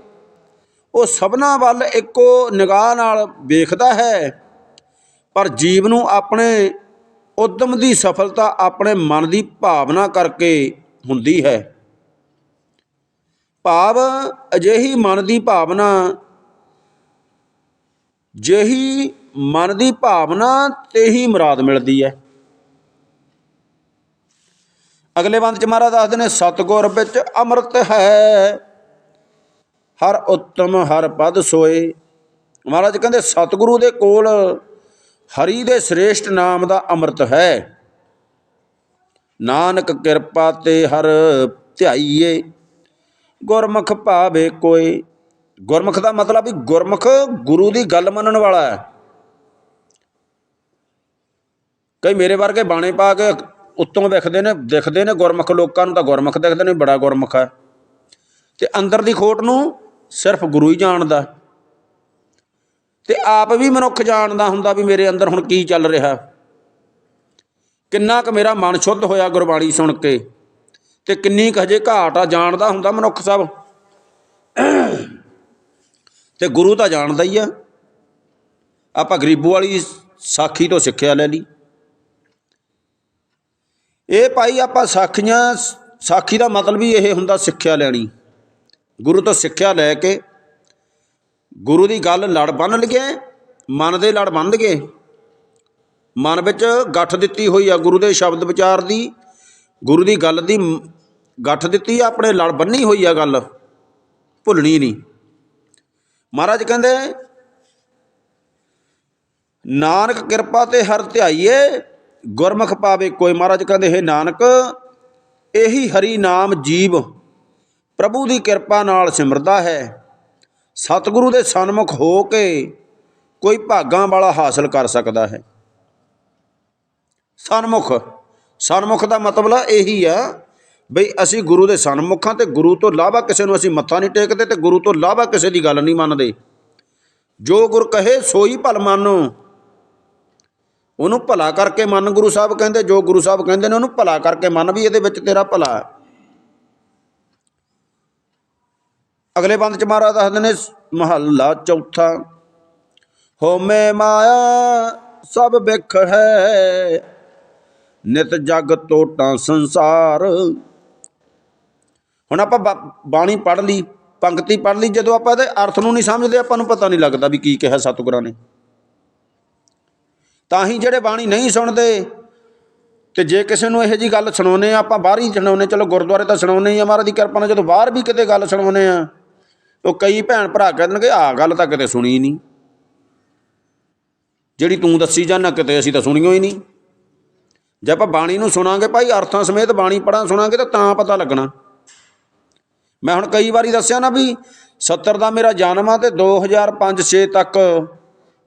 ਉਹ ਸਭਨਾ ਵੱਲ ਇੱਕੋ ਨਿਗਾਹ ਨਾਲ ਵੇਖਦਾ ਹੈ, ਪਰ ਜੀਵ ਨੂੰ ਆਪਣੇ ਉਦਮ ਦੀ ਸਫਲਤਾ ਆਪਣੇ ਮਨ ਦੀ ਭਾਵਨਾ ਕਰਕੇ ਹੁੰਦੀ ਹੈ। ਭਾਵ ਅਜਿਹੀ ਮਨ ਦੀ ਭਾਵਨਾ, ਜਿਹੀ ਮਨ ਦੀ ਭਾਵਨਾ ਤੇ ਹੀ ਮੁਰਾਦ ਮਿਲਦੀ ਹੈ। ਅਗਲੇ ਬੰਦ ਚ ਮਹਾਰਾਜ ਦੱਸਦੇ ਨੇ, ਸਤਗੁਰ ਵਿੱਚ ਅੰਮ੍ਰਿਤ ਹੈ। ਹਰ ਉੱਤਮ, ਹਰ ਪਦ ਸੋਏ। ਮਹਾਰਾਜ ਕਹਿੰਦੇ, ਸਤਿਗੁਰੂ ਦੇ ਕੋਲ ਹਰੀ ਦੇ ਸ੍ਰੇਸ਼ਟ ਨਾਮ ਦਾ ਅੰਮ੍ਰਿਤ ਹੈ। ਨਾਨਕ ਕਿਰਪਾ ਤੇ ਹਰ ਧਿਆਈਏ, ਗੁਰਮੁਖ ਭਾਵੇ ਕੋਈ ਗੁਰਮੁਖ ਦਾ ਮਤਲਬ ਵੀ ਗੁਰਮੁਖ ਗੁਰੂ ਦੀ ਗੱਲ ਮੰਨਣ ਵਾਲਾ ਹੈ। ਕਈ ਮੇਰੇ ਵਰਗੇ ਬਾਣੇ ਪਾ ਕੇ ਉੱਤੋਂ ਵਿਖਦੇ ਨੇ, ਦਿਖਦੇ ਨੇ ਗੁਰਮੁਖ ਲੋਕਾਂ ਨੂੰ ਤਾਂ ਗੁਰਮੁਖ ਦਿਖਦੇ ਨੇ, ਬੜਾ ਗੁਰਮੁਖ ਹੈ। ਤੇ ਅੰਦਰ ਦੀ ਖੋਟ ਨੂੰ ਸਿਰਫ ਗੁਰੂ ਹੀ ਜਾਣਦਾ। ਤੇ ਆਪ ਵੀ ਮਨੁੱਖ ਜਾਣਦਾ ਹੁੰਦਾ ਵੀ ਮੇਰੇ ਅੰਦਰ ਹੁਣ ਕੀ ਚੱਲ ਰਿਹਾ। ਕਿੰਨਾ ਕੁ ਮੇਰਾ ਮਨ ਸ਼ੁੱਧ ਹੋਇਆ ਗੁਰਬਾਣੀ ਸੁਣ ਕੇ, ਤੇ ਕਿੰਨੀ ਕੁ ਹਜੇ ਘਾਟ ਆ, ਜਾਣਦਾ ਹੁੰਦਾ ਮਨੁੱਖ ਸਭ। ਤੇ ਗੁਰੂ ਤਾਂ ਜਾਣਦਾ ਹੀ ਆ। ਆਪਾਂ ਗਰੀਬੂ ਵਾਲੀ ਸਾਖੀ ਤੋਂ ਸਿੱਖਿਆ ਲੈ ਲਈ। ਇਹ ਭਾਈ ਆਪਾਂ ਸਾਖੀਆਂ, ਸਾਖੀ ਦਾ ਮਤਲਬ ਹੀ ਇਹ ਹੁੰਦਾ ਸਿੱਖਿਆ ਲੈਣੀ। ਗੁਰੂ ਤੋਂ ਸਿੱਖਿਆ ਲੈ ਕੇ ਗੁਰੂ ਦੀ ਗੱਲ ਲੜ ਬੰਨ ਲਈਏ, ਮਨ ਦੇ ਲੜ ਬੰਨ ਲਗੇ ਮਨ ਵਿੱਚ ਗੱਠ ਦਿੱਤੀ ਹੋਈ ਆ ਗੁਰੂ ਦੇ ਸ਼ਬਦ ਵਿਚਾਰ ਦੀ, ਗੁਰੂ ਦੀ ਗੱਲ ਦੀ ਮ- ਗੱਠ ਦਿੱਤੀ ਆ, ਆਪਣੇ ਲੜ ਬੰਨੀ ਹੋਈ ਆ ਗੱਲ, ਭੁੱਲਣੀ ਨਹੀਂ। ਮਹਾਰਾਜ ਕਹਿੰਦੇ, ਨਾਨਕ ਕਿਰਪਾ ਤੇ ਹਰ ਧਿਆਈਏ ਗੁਰਮੁਖ ਪਾਵੇ, ਕੋਈ ਮਹਾਰਾਜ ਕਹਿੰਦੇ, ਹੈ ਨਾਨਕ, ਇਹੀ ਹਰੀ ਨਾਮ ਜੀਵ, ਪ੍ਰਭੂ ਦੀ ਕਿਰਪਾ ਨਾਲ ਸਿਮਰਦਾ ਹੈ। ਸਤਿਗੁਰੂ ਦੇ ਸਨਮੁਖ ਹੋ ਕੇ ਕੋਈ ਭਾਗਾਂ ਵਾਲਾ ਹਾਸਲ ਕਰ ਸਕਦਾ ਹੈ। ਸਨਮੁਖ ਸਨਮੁਖ ਦਾ ਮਤਲਬ ਇਹੀ ਆ ਬਈ ਅਸੀਂ ਗੁਰੂ ਦੇ ਸਨਮੁਖਾਂ ਤੇ ਗੁਰੂ ਤੋਂ ਇਲਾਵਾ ਕਿਸੇ ਨੂੰ ਅਸੀਂ ਮੱਥਾ ਨਹੀਂ ਟੇਕਦੇ ਤੇ ਗੁਰੂ ਤੋਂ ਇਲਾਵਾ ਕਿਸੇ ਦੀ ਗੱਲ ਨਹੀਂ ਮੰਨਦੇ। ਜੋ ਗੁਰ ਕਹੇ, ਸੋਈ ਭਲ ਮਾਨੋ। ਉਹਨੂੰ ਭਲਾ ਕਰਕੇ ਮੰਨ ਗੁਰੂ ਸਾਹਿਬ ਕਹਿੰਦੇ, ਜੋ ਗੁਰੂ ਸਾਹਿਬ ਕਹਿੰਦੇ ਨੇ ਉਹਨੂੰ ਭਲਾ ਕਰਕੇ ਮੰਨ ਵੀ ਇਹਦੇ ਵਿੱਚ ਤੇਰਾ ਭਲਾ ਹੈ। ਅਗਲੇ ਬੰਦ ਚ ਮਹਾਰਾਜ ਦੱਸਦੇ ਨੇ, ਮਹੱਲਾ ਚੌਥਾ, ਹੋਮੇ ਮਾਇਆ ਸਭ ਵਿਖ ਹੈ, ਨਿਤ ਜਗ ਟੋਟਾਂ ਸੰਸਾਰ। ਹੁਣ ਆਪਾਂ ਬਾ- ਬਾਣੀ ਪੜ੍ਹ ਲਈ, ਪੰਕਤੀ ਪੜ੍ਹ ਲਈ, ਜਦੋਂ ਆਪਾਂ ਇਹਦੇ ਅਰਥ ਨੂੰ ਨਹੀਂ ਸਮਝਦੇ, ਆਪਾਂ ਨੂੰ ਪਤਾ ਨਹੀਂ ਲੱਗਦਾ ਵੀ ਕੀ ਕਿਹਾ ਸਤਿਗੁਰਾਂ ਨੇ। ਤਾਂ ਹੀ ਜਿਹੜੇ ਬਾਣੀ ਨਹੀਂ ਸੁਣਦੇ। ਤੇ ਜੇ ਕਿਸੇ ਨੂੰ ਇਹੋ ਜੀ ਗੱਲ ਸੁਣਾਉਨੇ ਆ ਆਪਾਂ ਬਾਹਰ ਹੀ ਸੁਣਾਉਨੇ ਚਲੋ ਗੁਰਦੁਆਰੇ ਤਾਂ ਸੁਣਾਉਨੇ ਹੀ ਆ ਮਹਾਰਾਜ ਦੀ ਕਿਰਪਾ ਨਾਲ, ਜਦੋਂ ਬਾਹਰ ਵੀ ਕਿਤੇ ਗੱਲ ਸੁਣਾਉਨੇ ਆ ਉਹ ਕਈ ਭੈਣ ਭਰਾ ਕਹਿ ਦੇਣਗੇ ਆਹ ਗੱਲ ਤਾਂ ਕਿਤੇ ਸੁਣੀ ਨਹੀਂ। ਜਿਹੜੀ ਤੂੰ ਦੱਸੀ ਜਾਂਦਾ ਕਿਤੇ, ਅਸੀਂ ਤਾਂ ਸੁਣੀਓ ਹੀ ਨਹੀਂ। ਜੇ ਆਪਾਂ ਬਾਣੀ ਨੂੰ ਸੁਣਾਂਗੇ ਭਾਈ, ਅਰਥਾਂ ਸਮੇਤ ਬਾਣੀ ਪੜਾਂ ਸੁਣਾਂਗੇ ਤਾਂ ਤਾਂ ਪਤਾ ਲੱਗਣਾ। ਮੈਂ ਹੁਣ ਕਈ ਵਾਰੀ ਦੱਸਿਆ ਨਾ ਵੀ 70 ਦਾ ਮੇਰਾ ਜਨਮ ਆ ਤੇ 2005-6 ਤੱਕ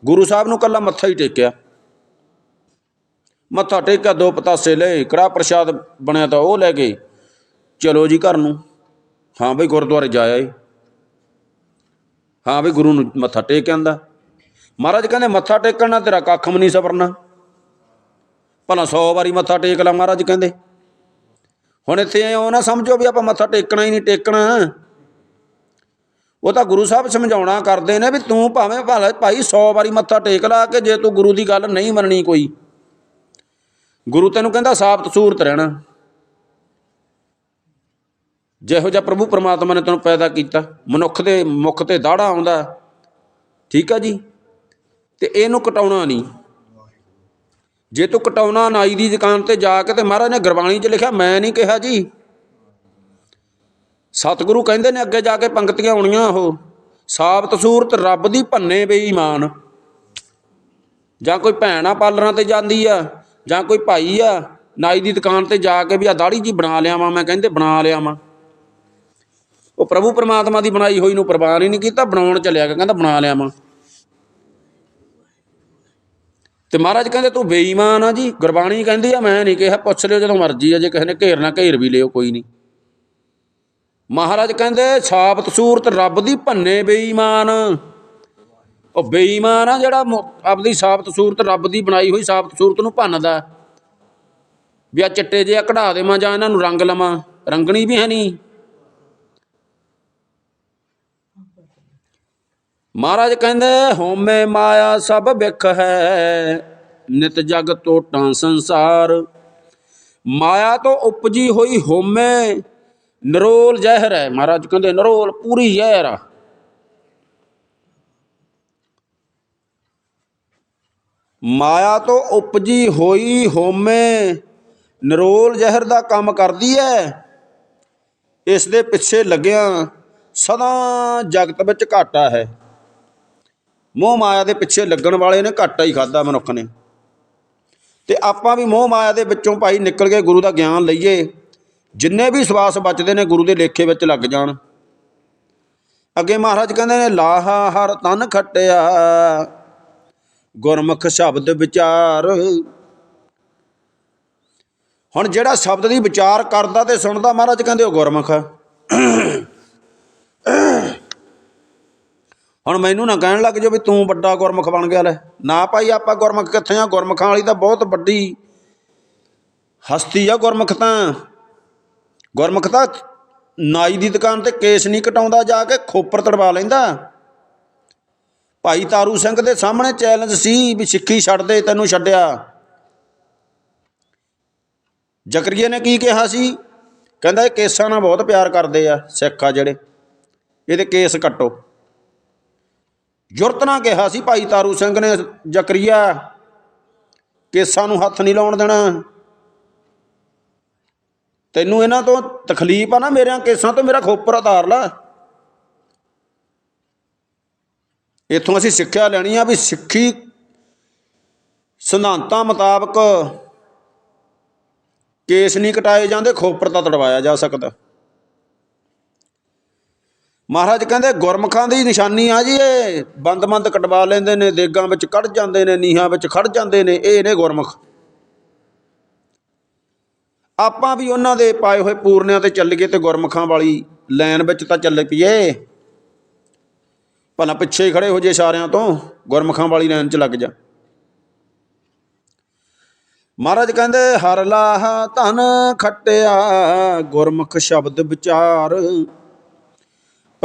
ਗੁਰੂ ਸਾਹਿਬ ਨੂੰ ਕੱਲਾ ਮੱਥਾ ਹੀ ਟੇਕਿਆ। ਮੱਥਾ ਟੇਕਿਆ ਦੋ ਪਤਾਸੇ ਲਏ ਕੜਾ ਪ੍ਰਸ਼ਾਦ ਬਣਿਆ ਤਾਂ ਉਹ ਲੈ ਗਏ ਚਲੋ ਜੀ ਘਰ ਨੂੰ। ਹਾਂ ਬਈ ਗੁਰਦੁਆਰੇ ਜਾਇਆ ਏ ਹਾਂ ਬਈ ਗੁਰੂ ਨੂੰ ਮੱਥਾ ਟੇਕ ਆਂਦਾ। ਮਹਾਰਾਜ ਕਹਿੰਦੇ, ਮੱਥਾ ਟੇਕਣ ਨਾਲ ਤੇਰਾ ਕੱਖ ਵੀ ਨਹੀਂ ਸਵਰਨਾ। ਭਲਾ 100 ਵਾਰੀ ਮੱਥਾ ਟੇਕ ਲਾ ਮਹਾਰਾਜ ਕਹਿੰਦੇ। ਹੁਣ ਇੱਥੇ ਉਹ ਨਾ, ਸਮਝੋ ਵੀ ਆਪਾਂ ਮੱਥਾ ਟੇਕਣਾ ਹੀ ਨਹੀਂ, ਟੇਕਣਾ। ਉਹ ਤਾਂ ਗੁਰੂ ਸਾਹਿਬ ਸਮਝਾਉਣਾ ਕਰਦੇ ਨੇ ਵੀ ਤੂੰ ਭਾਵੇਂ ਭਲਾ ਭਾਈ 100 ਵਾਰੀ ਮੱਥਾ ਟੇਕ ਲਾ ਕੇ ਜੇ ਤੂੰ ਗੁਰੂ ਦੀ ਗੱਲ ਨਹੀਂ ਮੰਨਣੀ ਕੋਈ। ਗੁਰੂ ਤੈਨੂੰ ਕਹਿੰਦਾ ਸਾਬਤ ਸੂਰਤ ਰਹਿਣਾ। ਜਿਹੋ ਜਿਹਾ ਪ੍ਰਭੂ ਪਰਮਾਤਮਾ ਨੇ ਤੈਨੂੰ ਪੈਦਾ ਕੀਤਾ, ਮਨੁੱਖ ਦੇ ਮੁਖ ਤੇ ਦਾੜਾ ਆਉਂਦਾ, ਠੀਕ ਆ ਜੀ? ਤੇ ਇਹਨੂੰ ਕਟਾਉਣਾ ਨਹੀਂ। ਜੇ ਤੂੰ ਕਟਾਉਣਾ ਨਾਈ ਦੀ ਦੁਕਾਨ ਤੇ ਜਾ ਕੇ ਤੇ ਮਹਾਰਾਜ ਨੇ ਗੁਰਬਾਣੀ 'ਚ ਲਿਖਿਆ, ਮੈਂ ਨਹੀਂ ਕਿਹਾ ਜੀ। ਸਤਿਗੁਰੂ ਕਹਿੰਦੇ ਨੇ ਅੱਗੇ ਜਾ ਕੇ ਪੰਕਤੀਆਂ ਆਉਣੀਆਂ ਉਹ। ਸਾਬਤ ਸੂਰਤ ਰੱਬ ਦੀ ਭੰਨੇ ਬੇਈਮਾਨ। ਜਾਂ ਕੋਈ ਭੈਣ ਆ ਪਾਲਰਾਂ ਤੇ ਜਾਂਦੀ ਆ ਜਾਂ ਕੋਈ ਭਾਈ ਆ, ਨਾਈ ਦੀ ਦੁਕਾਨ ਤੇ ਜਾ ਕੇ ਵੀ ਆ ਦਾੜੀ ਜੀ ਬਣਾ ਲਿਆਵਾਂ ਮੈਂ ਕਹਿੰਦੇ ਬਣਾ ਲਿਆਵਾਂ ਉਹ ਪ੍ਰਭੂ ਪਰਮਾਤਮਾ ਦੀ ਬਣਾਈ ਹੋਈ ਨੂੰ ਪ੍ਰਵਾਨ ਹੀ ਨਹੀਂ ਕੀਤਾ, ਬਣਾਉਣ ਚੱਲਿਆ ਗਿਆ ਕਹਿੰਦਾ ਬਣਾ ਲਿਆਵਾਂ ਤੇ ਮਹਾਰਾਜ ਕਹਿੰਦੇ, ਤੂੰ ਬੇਈਮਾਨ ਆ ਜੀ, ਗੁਰਬਾਣੀ ਕਹਿੰਦੀ ਆ, ਮੈਂ ਨਹੀਂ ਕਿਹਾ, ਪੁੱਛ ਲਿਓ ਜਦੋਂ ਮਰਜ਼ੀ ਆ, ਜੇ ਕਿਸੇ ਨੇ ਘੇਰਨਾ, ਘੇਰ ਵੀ ਲਿਓ, ਕੋਈ ਨਹੀਂ। ਮਹਾਰਾਜ ਕਹਿੰਦੇ ਸਾਬਤ ਸੂਰਤ ਰੱਬ ਦੀ ਭੰਨੇ ਬੇਈਮਾਨ। ਉਹ ਬੇਈਮਾਨ ਆ ਜਿਹੜਾ ਆਪਦੀ ਸਾਬਤ ਸੂਰਤ ਰੱਬ ਦੀ ਬਣਾਈ ਹੋਈ ਸਾਬਤ ਸੂਰਤ ਨੂੰ ਭੰਨਦਾ। ਵੀ ਆ ਚਿੱਟੇ ਜਿਹਾ ਕਢਾ ਦੇਵਾਂ ਜਾਂ ਇਹਨਾਂ ਨੂੰ ਰੰਗ ਲਵਾਂ। ਰੰਗਣੀ ਵੀ ਹੈ ਨਹੀਂ। ਮਹਾਰਾਜ ਕਹਿੰਦੇ ਹੋਮੇ ਮਾਇਆ ਸਭ ਵਿਖ ਹੈ, ਨਿਤ ਜਗ ਟੋਟਾਂ ਸੰਸਾਰ। ਮਾਇਆ ਤੋਂ ਉਪਜੀ ਹੋਈ ਹੋਮੇ ਨਰੋਲ ਜ਼ਹਿਰ ਹੈ। ਮਹਾਰਾਜ ਕਹਿੰਦੇ, ਨਰੋਲ ਪੂਰੀ ਜ਼ਹਿਰ ਆ। ਮਾਇਆ ਤੋਂ ਉਪਜੀ ਹੋਈ ਹੋਮੇ ਨਰੋਲ ਜ਼ਹਿਰ ਦਾ ਕੰਮ ਕਰਦੀ ਹੈ ਇਸ ਦੇ ਪਿੱਛੇ ਲੱਗਿਆ ਸਦਾ ਜਗਤ ਵਿੱਚ ਘਾਟਾ ਹੈ। ਮੋਹ ਮਾਇਆ ਦੇ ਪਿੱਛੇ ਲੱਗਣ ਵਾਲੇ ਨੇ ਘਾਟਾ ਹੀ ਖਾਦਾ ਮਨੁੱਖ ਨੇ। ਤੇ ਆਪਾਂ ਵੀ ਮੋਹ ਮਾਇਆ ਦੇ ਵਿੱਚੋਂ ਭਾਈ ਨਿਕਲ ਕੇ ਗੁਰੂ ਦਾ ਗਿਆਨ ਲਈਏ। ਜਿੰਨੇ ਵੀ ਸਵਾਸ ਬਚਦੇ ਨੇ ਗੁਰੂ ਦੇ ਲੇਖੇ ਵਿੱਚ ਲੱਗ ਜਾਣ। ਅੱਗੇ ਮਹਾਰਾਜ ਕਹਿੰਦੇ ਨੇ, ਲਾਹਾ ਹਰ ਤਨ ਖੱਟਿਆ ਗੁਰਮੁਖ ਸ਼ਬਦ ਵਿਚਾਰ। ਹੁਣ ਜਿਹੜਾ ਸ਼ਬਦ ਦੀ ਵਿਚਾਰ ਕਰਦਾ ਤੇ ਸੁਣਦਾ, ਮਹਾਰਾਜ ਕਹਿੰਦੇ ਉਹ ਗੁਰਮੁਖ। ਹੁਣ ਮੈਨੂੰ ਨਾ ਕਹਿਣ ਲੱਗ ਜਾਓ ਵੀ ਤੂੰ ਵੱਡਾ ਗੁਰਮੁਖ ਬਣ ਗਿਆ ਲੈ। ਨਾ ਭਾਈ, ਆਪਾਂ ਗੁਰਮੁਖ ਕਿੱਥੇ ਆ? ਗੁਰਮੁਖਾਂ ਵਾਲੀ ਤਾਂ ਬਹੁਤ ਵੱਡੀ ਹਸਤੀ ਆ ਗੁਰਮੁਖ ਤਾਂ। ਗੁਰਮੁਖ ਤਾਂ ਨਾਈ ਦੀ ਦੁਕਾਨ ਤੇ ਕੇਸ ਨਹੀਂ ਕਟਾਉਂਦਾ, ਜਾ ਕੇ ਖੋਪਰ ਤੜਵਾ ਲੈਂਦਾ। ਭਾਈ ਤਾਰੂ ਸਿੰਘ ਦੇ ਸਾਹਮਣੇ ਚੈਲੰਜ ਸੀ ਵੀ ਸਿੱਖੀ ਛੱਡ ਦੇ, ਤੈਨੂੰ ਛੱਡਿਆ। ਜ਼ਕਰੀਆ ਨੇ ਕੀ ਕਿਹਾ ਸੀ? ਕਹਿੰਦਾ ਇਹ ਕੇਸਾਂ ਨਾਲ ਬਹੁਤ ਪਿਆਰ ਕਰਦੇ ਆ ਸਿੱਖ ਆ ਜਿਹੜੇ। ਇਹਦੇ ਕੇਸ ਕੱਟੋ। ਜੁਰਤ ਨਾਲ ਕਿਹਾ ਸੀ ਭਾਈ ਤਾਰੂ ਸਿੰਘ ਨੇ, ਜ਼ਕਰੀਆ, ਕੇਸਾਂ ਨੂੰ ਹੱਥ ਨਹੀਂ ਲਾਉਣ ਦੇਣਾ। ਤੈਨੂੰ ਇਹਨਾਂ ਤੋਂ ਤਕਲੀਫ ਆ ਨਾ, ਮੇਰਿਆਂ ਕੇਸਾਂ ਤੋਂ ਮੇਰਾ ਖੋਪਰ ਉਤਾਰ ਲੈ। ਇੱਥੋਂ ਅਸੀਂ ਸਿੱਖਿਆ ਲੈਣੀ ਆ ਵੀ ਸਿੱਖੀ ਸਿਧਾਂਤਾਂ ਮੁਤਾਬਕ ਕੇਸ ਨਹੀਂ ਕਟਾਏ ਜਾਂਦੇ, ਖੋਪਰ ਤਾਂ ਤੜਵਾਇਆ ਜਾ ਸਕਦਾ। ਮਹਾਰਾਜ ਕਹਿੰਦੇ, ਗੁਰਮਖਾਂ ਦੀ ਨਿਸ਼ਾਨੀ ਆ ਜੀ ਇਹ ਬੰਦ-ਬੰਦ ਕਟਵਾ ਲੈਂਦੇ ਨੇ, ਦੇਗਾਂ ਵਿੱਚ ਕੱਢ ਜਾਂਦੇ ਨੇ, ਨੀਹਾਂ ਵਿੱਚ ਖੜ ਜਾਂਦੇ ਨੇ, ਇਹ ਨੇ ਗੁਰਮਖ। ਆਪਾਂ ਵੀ ਉਹਨਾਂ ਦੇ ਪਾਏ ਹੋਏ ਪੂਰਨਿਆਂ ਤੇ ਚੱਲ ਗਏ ਤੇ ਗੁਰਮਖਾਂ ਵਾਲੀ ਲਾਈਨ ਵਿੱਚ ਤਾਂ ਚੱਲ ਪਈਏ। ਭਲਾ ਪਿੱਛੇ ਹੀ ਖੜੇ ਹੋ ਜੇ ਸਾਰਿਆਂ ਤੋਂ, ਗੁਰਮੁਖਾਂ ਵਾਲੀ ਲਾਈਨ 'ਚ ਲੱਗ ਜਾ। ਮਹਾਰਾਜ ਕਹਿੰਦੇ, ਹਰ ਲਾਹ ਧਨ ਖੱਟਿਆ, ਗੁਰਮੁਖ ਸ਼ਬਦ ਵਿਚਾਰ